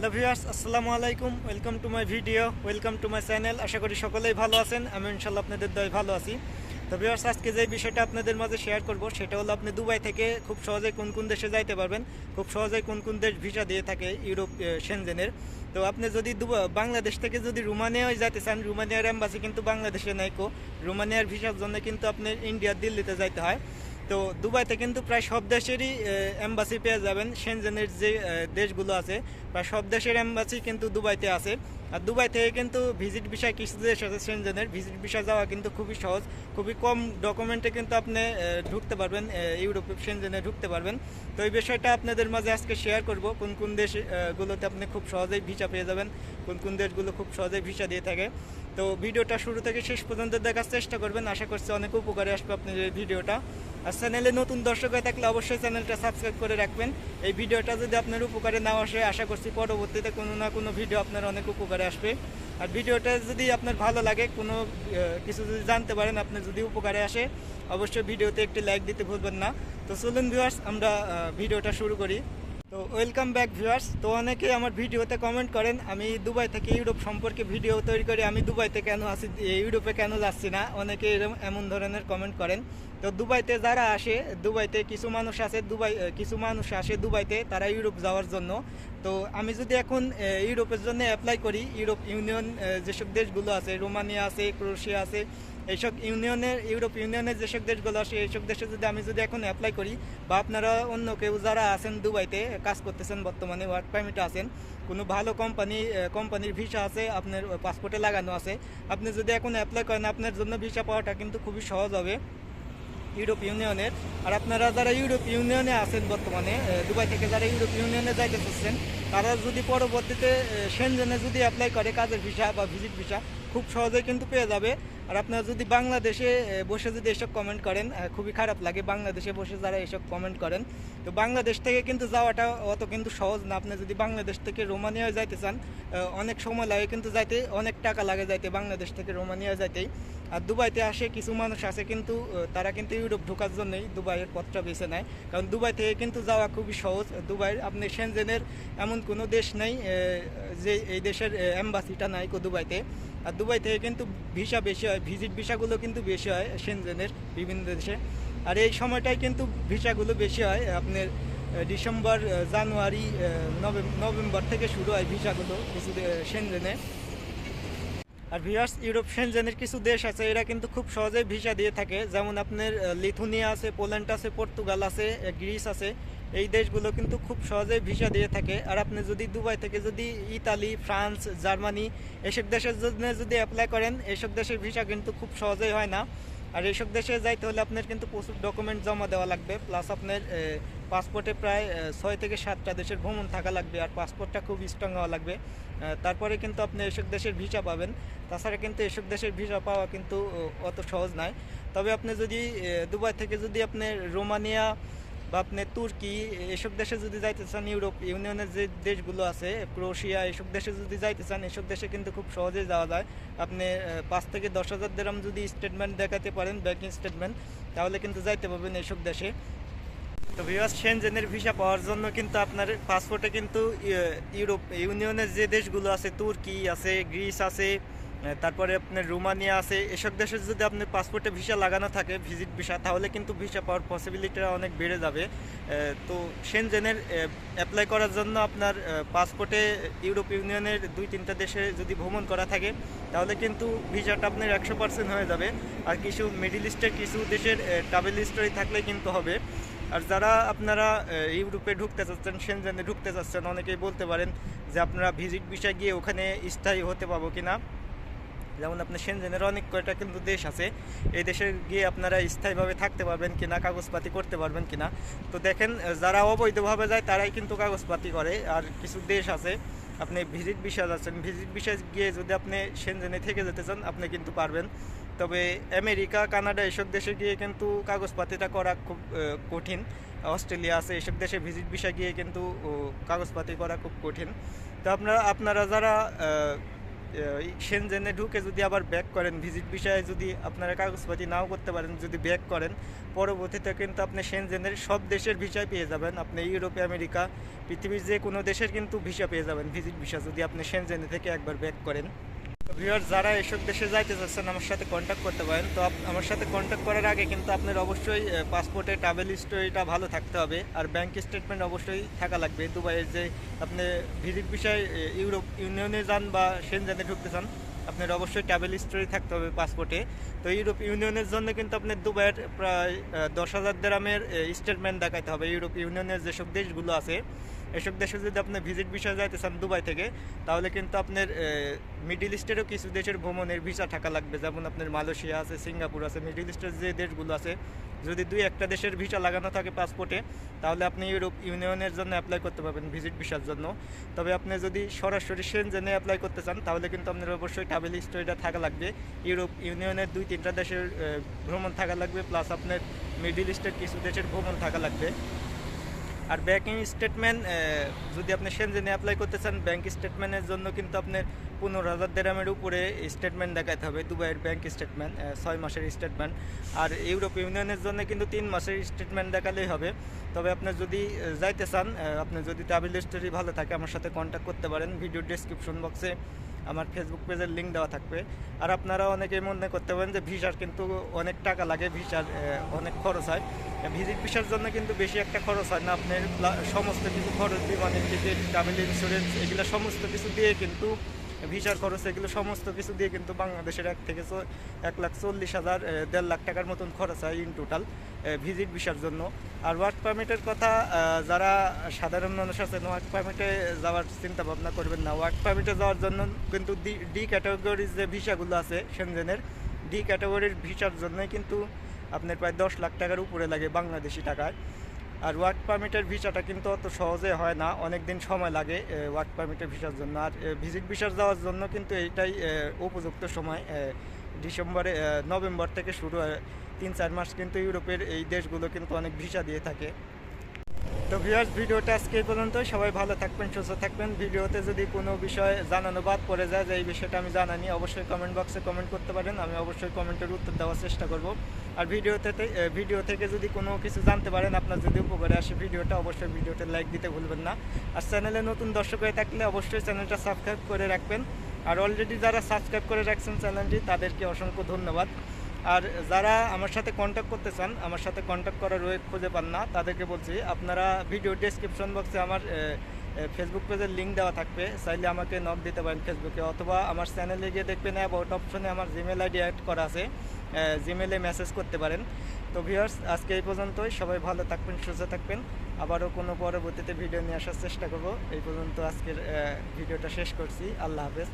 Hello viewers, আসসালামু আলাইকুম। Welcome to my video, welcome to my channel. আশা করি সকলেই ভালো আছেন আমি ইনশাল্লাহ আপনাদের দয় ভালো আছি। তো ভিউয়ার্স, আজকে যে বিষয়টা আপনাদের মাঝে শেয়ার করব, সেটা হলো আপনি দুবাই থেকে খুব সহজে কোন কোন দেশে যাইতে পারবেন, খুব সহজেই কোন কোন দেশ ভিসা দিয়ে থাকে ইউরোপ সেনজেনের তো আপনি যদি বাংলাদেশ থেকে যদি রুমানিয়ায় যাইতে চান, রুমানিয়ার এম্বাসি কিন্তু বাংলাদেশে নাই কো। রুমানিয়ার ভিসার জন্য কিন্তু আপনি ইন্ডিয়া দিল্লিতে যাইতে হয়। তো দুবাইতে কিন্তু প্রায় সব দেশেরই এম্বাসি পেয়ে যাবেন। সেনজেনের যে দেশগুলো আছে, প্রায় সব দেশের এম্বাসি কিন্তু দুবাইতে আছে। আর দুবাই থেকে কিন্তু ভিজিট বিষয় কিছু দেশ আছে সেনজেনের ভিজিট বিষয় যাওয়া কিন্তু খুবই সহজ, খুবই কম ডকুমেন্টে কিন্তু আপনি ঢুকতে পারবেন ইউরোপ সেনজেনে ঢুকতে পারবেন। তো এই বিষয়টা আপনাদের মাঝে আজকে শেয়ার করব, কোন কোন দেশগুলোতে আপনি খুব সহজেই ভিসা পেয়ে যাবেন, কোন কোন দেশগুলো খুব সহজেই ভিসা দিয়ে থাকে। তো ভিডিওটা শুরু থেকে শেষ পর্যন্ত দেখার চেষ্টা করবেন। আশা করছি অনেক উপকারে আসবে আপনার এই ভিডিওটা। আর চ্যানেলে নতুন দর্শক হয়ে থাকলে অবশ্যই চ্যানেলটা সাবস্ক্রাইব করে রাখবেন। এই ভিডিওটা যদি আপনার উপকারে না আসে, আশা করছি পরবর্তীতে কোনো না কোনো ভিডিও আপনার অনেক উপকারে আসবে। আর ভিডিওটা যদি আপনার ভালো লাগে, কোনো কিছু যদি জানতে পারেন, আপনার যদি উপকারে আসে, অবশ্যই ভিডিওতে একটি লাইক দিতে ভুলবেন না। তো চলুন ভিউয়ার্স আমরা ভিডিওটা শুরু করি। তো ওয়েলকাম ব্যাক ভিউয়ার্স তো অনেকে আমার ভিডিওতে কমেন্ট করেন, আমি দুবাই থেকে ইউরোপ সম্পর্কে ভিডিও তৈরি করি, আমি দুবাইতে কেন আসি ইউরোপে কেন যাচ্ছি না? অনেকে এমন ধরনের কমেন্ট করেন। তো দুবাইতে যারা আসে, দুবাইতে কিছু মানুষ আছে, দুবাই কিছু মানুষ আসে দুবাইতে, তারা ইউরোপ যাওয়ার জন্য। তো আমি যদি এখন ইউরোপের জন্য অ্যাপ্লাই করি, ইউরোপ ইউনিয়ন যেসব দেশগুলো আছে, রোমানিয়া আছে, ক্রোয়েশিয়া আছে, এইসব ইউনিয়নের, ইউরোপ ইউনিয়নের যেসব দেশগুলো আছে এইসব দেশে যদি আমি যদি এখন অ্যাপ্লাই করি, বা আপনারা অন্য কেউ যারা আছেন দুবাইতে, কাজ করতেছেন বর্তমানে ওয়ার্ক পারমিটে আছেন, কোনো ভালো কোম্পানি কোম্পানির ভিসা আছে, আপনার পাসপোর্টে লাগানো আছে, আপনি যদি এখন অ্যাপ্লাই করেন, আপনার জন্য ভিসা পাওয়াটা কিন্তু খুবই সহজ হবে। ইউরোপ ইউনিয়নের আর আপনারা যারা ইউরোপ ইউনিয়নে আছেন বর্তমানে দুবাই থেকে যারা ইউরোপ ইউনিয়নে যাইতে চাচ্ছেন, তারা যদি পরবর্তীতে সেনজেনে যদি অ্যাপ্লাই করে কাজের ভিসা বা ভিজিট ভিসা খুব সহজেই কিন্তু পেয়ে যাবে। আর আপনারা যদি বাংলাদেশে বসে যদি এসব কমেন্ট করেন খুবই খারাপ লাগে বাংলাদেশে বসে যারা এসব কমেন্ট করেন। তো বাংলাদেশ থেকে কিন্তু যাওয়াটা অত কিন্তু সহজ না। আপনি যদি বাংলাদেশ থেকে রোমানিয়ায় যাইতে চান অনেক সময় লাগে কিন্তু যাইতে, অনেক টাকা লাগে যাইতে বাংলাদেশ থেকে রোমানিয়া যাইতেই। আর দুবাইতে আসে কিছু মানুষ আছে কিন্তু তারা কিন্তু ইউরোপ ঢোকার জন্যই দুবাইয়ের পথটা বেছে নেয়। কারণ দুবাই থেকে কিন্তু যাওয়া খুবই সহজ। দুবাইয়ের, আপনি সেনজেনের এমন কোনো দেশ নেই যে এই দেশের অ্যাম্বাসিটা নাই কো দুবাইতে। আর দুবাই থেকে কিন্তু ভিসা বেশি হয় ভিজিট ভিসাগুলো কিন্তু বেশি হয় সেনজেনের বিভিন্ন দেশে। আর এই সময়টাই কিন্তু ভিসাগুলো বেশি হয়, আপনার ডিসেম্বর জানুয়ারি নভেম্বর থেকে শুরু হয় ভিসাগুলো কিছু সেনজেনে আর ভিউয়ার্স ইউরোপ সেনজেনের কিছু দেশ আছে, এরা কিন্তু খুব সহজেই ভিসা দিয়ে থাকে। যেমন আপনার লিথুনিয়া আছে পোল্যান্ড আছে পর্তুগাল আছে গ্রিস আছে। এই দেশগুলো কিন্তু খুব সহজেই ভিসা দিয়ে থাকে। আর আপনি যদি দুবাই থেকে যদি ইতালি, ফ্রান্স, জার্মানি এসব দেশের জন্য যদি অ্যাপ্লাই করেন, এসব দেশের ভিসা কিন্তু খুব সহজেই হয় না। আর এইসব দেশে যাইতে হলে আপনার কিন্তু প্রচুর ডকুমেন্ট জমা দেওয়া লাগবে। প্লাস আপনার পাসপোর্টে প্রায় ছয় থেকে সাতটা দেশের ভ্রমণ থাকা লাগবে আর পাসপোর্টটা খুব স্ট্রং হওয়া লাগবে। তারপরে কিন্তু আপনি এসব দেশের ভিসা পাবেন। তাছাড়া কিন্তু এসব দেশের ভিসা পাওয়া কিন্তু অত সহজ নয়। তবে আপনি যদি দুবাই থেকে যদি আপনি রোমানিয়া বা আপনি তুর্কি এসব দেশে যদি যাইতে চান ইউরোপ ইউনিয়নের যে দেশগুলো আছে ক্রোয়েশিয়া এসব দেশে যদি যাইতে চান এসব দেশে কিন্তু খুব সহজেই যাওয়া যায়। আপনি পাঁচ থেকে দশ হাজার দেরাম যদি স্টেটমেন্ট দেখাতে পারেন ব্যাংকিং স্টেটমেন্ট তাহলে কিন্তু যাইতে পারবেন এসব দেশে। তো ভিউয়ার্স সেনজেনের ভিসা পাওয়ার জন্য কিন্তু আপনার পাসপোর্টে কিন্তু ইয়ে, ইউরোপ ইউনিয়নের যে দেশগুলো আছে তুর্কি আছে গ্রিস আছে তারপরে আপনার রোমানিয়া আছে। এসব দেশের যদি আপনার পাসপোর্টে ভিসা লাগানো থাকে ভিজিট ভিসা তাহলে কিন্তু ভিসা পাওয়ার পসিবিলিটিটা অনেক বেড়ে যাবে। তো সেনজেনের অ্যাপ্লাই করার জন্য আপনার পাসপোর্টে ইউরোপ ইউনিয়নের দুই তিনটা দেশে যদি ভ্রমণ করা থাকে, তাহলে কিন্তু ভিসাটা আপনার একশো পার্সেন্ট হয়ে যাবে। আর কিছু মিডিল ইস্টের কিছু দেশের ট্রাভেল হিস্টোরি থাকলে কিন্তু হবে। আর যারা আপনারা ইউরোপে ঢুকতে চাচ্ছেন সেনজেনে ঢুকতে চাচ্ছেন, অনেকেই বলতে পারেন যে আপনারা ভিজিট ভিসা গিয়ে ওখানে স্থায়ী হতে পারব কিনা। যেমন আপনার সেনজেনের অনেক কয়টা কিন্তু দেশ আছে, এই দেশে গিয়ে আপনারা স্থায়ীভাবে থাকতে পারবেন কিনা, কাগজপাতি করতে পারবেন কিনা। তো দেখেন যারা অবৈধভাবে যায় তারাই কিন্তু কাগজপাতি করে। আর কিছু দেশ আছে, আপনি ভিজিট বিষয় যাচ্ছেন ভিজিট বিষয় গিয়ে যদি আপনি সেনজেনে থেকে যেতে চান, আপনি কিন্তু পারবেন। তবে আমেরিকা কানাডা এসব দেশে গিয়ে কিন্তু কাগজপাতিটা করা খুব কঠিন। অস্ট্রেলিয়া আছে, এসব দেশে ভিজিট বিষয় গিয়ে কিন্তু কাগজপাতি করা খুব কঠিন। তো আপনারা আপনারা যারা সেনজেনে ঢুকে যদি আবার ব্যাক করেন ভিজিট বিষয়ে যদি আপনারা কাগজপাতি নাও করতে পারেন, যদি ব্যাক করেন, পরবর্তীতে কিন্তু আপনি সেনজেনের সব দেশের ভিসা পেয়ে যাবেন। আপনি ইউরোপে আমেরিকা পৃথিবীর যে কোনো দেশের কিন্তু ভিসা পেয়ে যাবেন ভিজিট ভিসা যদি আপনি সেনজেনে থেকে একবার ব্যাক করেন। ভিউয়ার যারা এসব দেশে যাইতে চাচ্ছেন, আমার সাথে কন্ট্যাক্ট করতে পারেন। তো আমার সাথে কন্ট্যাক্ট করার আগে কিন্তু আপনার অবশ্যই পাসপোর্টে ট্রাভেল হিস্টোরিটা ভালো থাকতে হবে। আর ব্যাংক স্টেটমেন্ট অবশ্যই থাকা লাগবে। দুবাইয়ের যে আপনি ভিজিট বিষয় ইউরোপ ইউনিয়নে যান বা সেনজেনে ঢুকতে চান, আপনার অবশ্যই ট্রাভেল হিস্টোরি থাকতে হবে পাসপোর্টে তো ইউরোপ ইউনিয়নের জন্য কিন্তু আপনার দুবাইয়ের প্রায় দশ হাজার দেরামের স্টেটমেন্ট দেখাতে হবে। ইউরোপ ইউনিয়নের যেসব দেশগুলো আছে এসব দেশে যদি আপনি ভিজিট ভিসা যাইতে চান দুবাই থেকে, তাহলে কিন্তু আপনার মিডিল ইস্টেরও কিছু দেশের ভ্রমণের ভিসা থাকা লাগবে। যেমন আপনার মালয়েশিয়া আছে, সিঙ্গাপুর আছে মিডিল ইস্টের যে দেশগুলো আছে, যদি দুই একটা দেশের ভিসা লাগানো থাকে পাসপোর্টে তাহলে আপনি ইউরোপ ইউনিয়নের জন্য অ্যাপ্লাই করতে পারবেন ভিজিট ভিসার জন্য। তবে আপনি যদি সরাসরি সেনজেনে অ্যাপ্লাই করতে চান, তাহলে কিন্তু আপনার অবশ্যই ট্রাভেল হিস্টোরিটা থাকা লাগবে। ইউরোপ ইউনিয়নের দুই তিনটা দেশের ভ্রমণ থাকা লাগবে প্লাস আপনার মিডিল ইস্টের কিছু দেশের ভ্রমণ থাকা লাগবে। আর ব্যাঙ্কিং স্টেটমেন্ট যদি আপনি সেনজেনে অ্যাপ্লাই করতে চান ব্যাংক স্টেটমেন্টের জন্য কিন্তু আপনার পনেরো হাজার দেরামের উপরে স্টেটমেন্ট দেখাতে হবে, দুবাইয়ের ব্যাঙ্ক স্টেটমেন্ট ছয় মাসের স্টেটমেন্ট আর ইউরোপ ইউনিয়নের জন্য কিন্তু তিন মাসের স্টেটমেন্ট দেখালেই হবে। তবে আপনি যদি যাইতে চান আপনি যদি ট্রাভেল হিস্টোরি ভালো থাকে, আমার সাথে কন্ট্যাক্ট করতে পারেন ভিডিও ডিসক্রিপশন বক্সে আমার ফেসবুক পেজের লিঙ্ক দেওয়া থাকবে। আর আপনারা অনেকেই মনে করতে পারেন যে ভিসার কিন্তু অনেক টাকা লাগে ভিসার অনেক খরচ হয়। ভিজিট ভিসার জন্য কিন্তু বেশি একটা খরচ হয় না, আপনার সমস্ত কিছু খরচ, বিমানের টিকিট ট্রাভেল ইন্স্যুরেন্স এগুলো সমস্ত কিছু দিয়ে কিন্তু ভিসার খরচ এগুলো সমস্ত কিছু দিয়ে কিন্তু বাংলাদেশের এক থেকে এক লাখ চল্লিশ হাজার দেড় লাখ টাকার মতন খরচ হয় ইন টোটাল ভিজিট ভিসার জন্য। আর ওয়ার্ক পারমিটের কথা যারা সাধারণ মানুষ আছেন ওয়ার্ক পারমিটে যাওয়ার চিন্তা ভাবনা করবেন না। ওয়ার্ক পারমিটে যাওয়ার জন্য কিন্তু ডি ডি ক্যাটাগরির যে ভিসাগুলো আছে সেনজেনের ডি ক্যাটাগরির ভিসার জন্যই কিন্তু আপনার প্রায় দশ লাখ টাকার উপরে লাগে বাংলাদেশি টাকায়। আর ওয়ার্ক পারমিটের ভিসাটা কিন্তু অত সহজে হয় না অনেক দিন সময় লাগে ওয়ার্ক পারমিটের ভিসার জন্য। আর ভিজিট ভিসার যাওয়ার জন্য কিন্তু এইটাই উপযুক্ত সময় ডিসেম্বরে নভেম্বর থেকে শুরু হয়। তিন চার মাস কিন্তু ইউরোপের এই দেশগুলো কিন্তু অনেক ভিসা দিয়ে থাকে। তো ভিউয়ার্স ভিডিওটা আজকে এই পর্যন্ত সবাই ভালো থাকবেন, সুস্থ থাকবেন। ভিডিওতে যদি কোনো বিষয় জানানো বাদ পড়ে যায়, যে এই বিষয়টা আমি জানানি অবশ্যই কমেন্ট বক্সে কমেন্ট করতে পারেন। আমি অবশ্যই কমেন্টের উত্তর দেওয়ার চেষ্টা করব। আর ভিডিওতে ভিডিও থেকে যদি কোনো কিছু জানতে পারেন, আপনার যদি উপকারে আসে ভিডিওটা, অবশ্যই ভিডিওতে লাইক দিতে ভুলবেন না। আর চ্যানেলে নতুন দর্শক হয়ে থাকলে অবশ্যই চ্যানেলটা সাবস্ক্রাইব করে রাখবেন। আর অলরেডি যারা সাবস্ক্রাইব করে রাখছেন চ্যানেলটি তাদেরকে অসংখ্য ধন্যবাদ। আর যারা আমার সাথে কন্ট্যাক্ট করতে চান, আমার সাথে কন্ট্যাক্ট করার ওয়ে খুঁজে পান না, তাদেরকে বলছি, আপনারা ভিডিও ডেসক্রিপশন বক্সে আমার ফেসবুক পেজের লিঙ্ক দেওয়া থাকবে। চাইলে আমাকে নক দিতে পারেন ফেসবুকে অথবা আমার চ্যানেলে গিয়ে দেখবেন অ্যাবাউট অপশনে আমার জিমেল আইডি অ্যাড করা আছে জিমেলে মেসেজ করতে পারেন। তো ভিউয়ার্স আজকে এই পর্যন্তই, সবাই ভালো থাকবেন, সুস্থ থাকবেন। আবারও কোনো পরবর্তীতে ভিডিও নিয়ে আসার চেষ্টা করব। এই পর্যন্ত আজকের ভিডিওটা শেষ করছি। আল্লাহ হাফেজ।